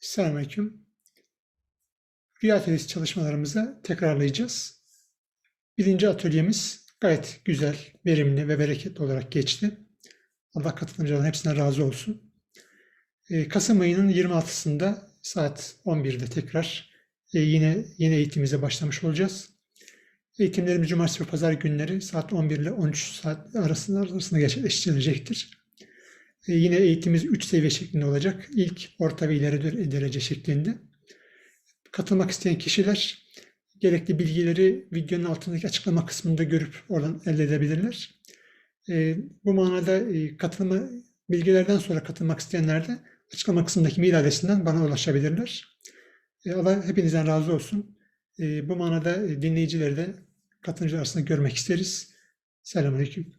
Selamünaleyküm. Rüya teorisi çalışmalarımızı tekrarlayacağız. Birinci atölyemiz gayet güzel, verimli ve bereketli olarak geçti. Allah katılımcıların hepsine razı olsun. Ee, Kasım ayının 26'sında saat 11'de tekrar e, yine yeni eğitimimize başlamış olacağız. Eğitimlerimiz cumartesi ve pazar günleri saat 11 ile 13 saat arasında, arasında gerçekleştirilecektir. Yine eğitimimiz 3 seviye şeklinde olacak. İlk, orta ve ileri derece şeklinde. Katılmak isteyen kişiler gerekli bilgileri videonun altındaki açıklama kısmında görüp oradan elde edebilirler. E, bu manada e, katılımı bilgilerden sonra katılmak isteyenler de açıklama kısmındaki mail adresinden bana ulaşabilirler. E, Allah hepinizden razı olsun. E, bu manada e, dinleyicileri de katılımcılar arasında görmek isteriz. Selamünaleyküm.